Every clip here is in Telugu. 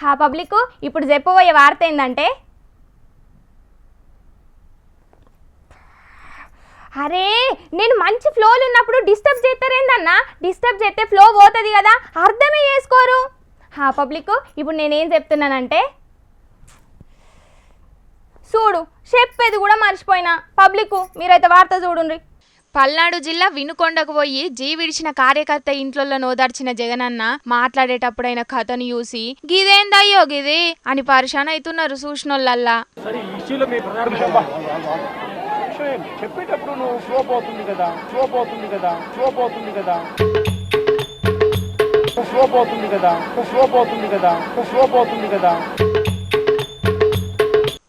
హా పబ్లిక్ ఇప్పుడు చెప్పబోయే వార్త ఏంటంటే అరే నేను మంచి ఫ్లోలు ఉన్నప్పుడు డిస్టర్బ్ చేస్తారేందన్నా? డిస్టర్బ్ చేస్తే ఫ్లో పోతుంది కదా అర్థమే చేసుకోరు. హా పబ్లిక్ ఇప్పుడు నేనేం చెప్తున్నానంటే చూడు చెప్పేది కూడా మర్చిపోయినా. పబ్లిక్ మీరైతే వార్త చూడుండ్రి. పల్నాడు జిల్లా వినుకొండకు పోయి జీ విడిచిన కార్యకర్త ఇంట్లో నోదార్చిన జగనన్న మాట్లాడేటప్పుడైన కథను చూసి గిదేందయ్యో గిది? అని పరిశాన్ అవుతున్నారు సూచనోళ్ళల్లా. చెప్పేటప్పుడు నువ్వు ఫ్లో పోతుంది కదా ఫ్లో పోతుంది కదా ఫ్లో పోతుంది కదా. ఫ్లో పోతుంది కదా ఫ్లో పోతుంది కదా ఫ్లో పోతుంది కదా.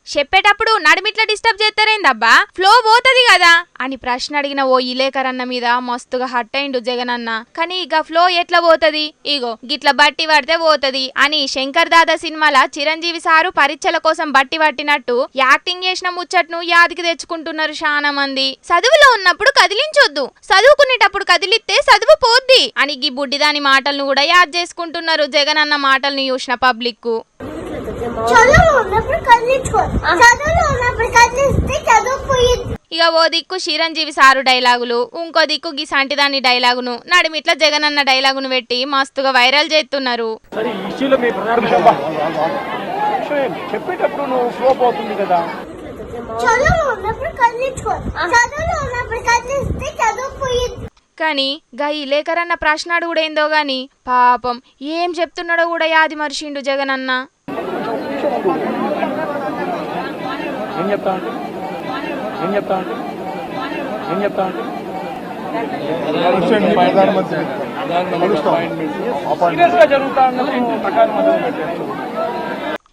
చెప్పేటప్పుడు నడిమిట్ల డిస్టర్బ్ చేస్తారేందబ్బా? ఫ్లో పోతుంది కదా? అని ప్రశ్న అడిగిన ఓ ఇలేకరన్న మీద మస్తుగా హట్ అయిండు జగనన్న. కానీ ఇక ఫ్లో ఎట్లా పోతుంది? ఇగో గిట్ల బట్టి పడితే పోతది అని శంకర్ దాదా సినిమాల చిరంజీవి సారు పరీక్షల కోసం బట్టి పట్టినట్టు యాక్టింగ్ చేసిన ముచ్చట్ను యాదికి తెచ్చుకుంటున్నారు చాలా మంది. చదువులో ఉన్నప్పుడు కదిలించొద్దు. చదువుకునేటప్పుడు కదిలిస్తే చదువు పోద్ది అని గీ బుడ్డిదాని మాటలను కూడా యాద్ చేసుకుంటున్నారు జగనన్న మాటలను చూసిన పబ్లిక్ చదువు ఉన్నప్పుడు కదిలించుకో. చదువులో ఉన్నప్పుడు కదిలిస్తే చదువు పోయింది ఇక ఓ దిక్కు చిరంజీవి సారు డైలాగులు ఇంకో దిక్కు గీ సంటిదాని డైలాగును. నడిమిట్ల జగనన్న డైలాగును పెట్టి మస్తుగా వైరల్ చేస్తున్నారు. ఈ చెప్పేటప్పుడు నువ్వు ఫ్లో పోతుంది కదా. కానీ గా ఇలేకరన్న ప్రశ్న అడుగుడేందో గాని పాపం ఏం చెప్తున్నాడో కూడా యాది మరిచిండు జగనన్న. ఏం చెప్తా అంటే? ఏం చెప్తా అంటే? ఏం చెప్తా అంటే? సీరియస్గా జరుగుతా అన్నది ప్రకారం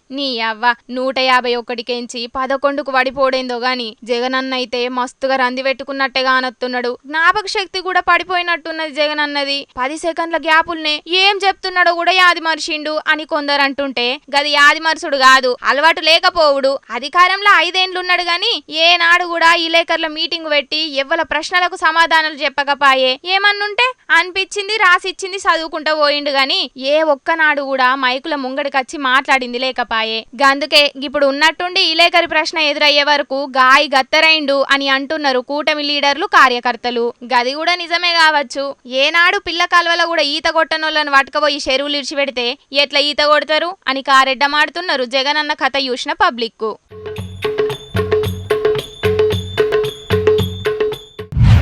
నీ అవ్వ నూట యాభై ఒక్కటికెంచి పదకొండుకు పడిపోడేందో గాని జగనన్న అయితే మస్తుగా రంది పెట్టుకున్నట్టే కానొత్తున్నాడు జ్ఞాపక శక్తి కూడా పడిపోయినట్టున్నది జగనన్నది. పది సెకండ్ల గ్యాపుల్నే ఏం చెప్తున్నాడో కూడా యాది మరిచిండు అని కొందరు అంటుంటే గది యాది మరుసుడు కాదు అలవాటు లేకపోవుడు. అధికారంలో ఐదేండ్లున్నాడు గాని ఏనాడు కూడా ఇలేకర్ల మీటింగ్ పెట్టి ఎవ్వల ప్రశ్నలకు సమాధానాలు చెప్పకపాయే. ఏమన్నుంటే అనిపించింది రాసిచ్చింది చదువుకుంటా పోయిండు గాని ఏ ఒక్కనాడు కూడా మైకుల ముంగడికచ్చి మాట్లాడింది లేకపాయే గందుకే ఇప్పుడు ఉన్నట్టుండి ఇలేకరి ప్రశ్న ఎదురయ్యే వరకు గాయ గత్తరైండు అని అంటున్నారు కూటమి లీడర్లు కార్యకర్తలు. గది కూడా నిజమే కావచ్చు. ఏనాడు పిల్ల కాలువలో కూడా ఈత కొట్టనోళ్ళని పట్టుకపోయి చెరువులు ఇడిచిపెడితే ఎట్లా ఈత కొడతారు అని కారెడ్డమాడుతున్నారు జగనన్న కథ చూసిన పబ్లిక్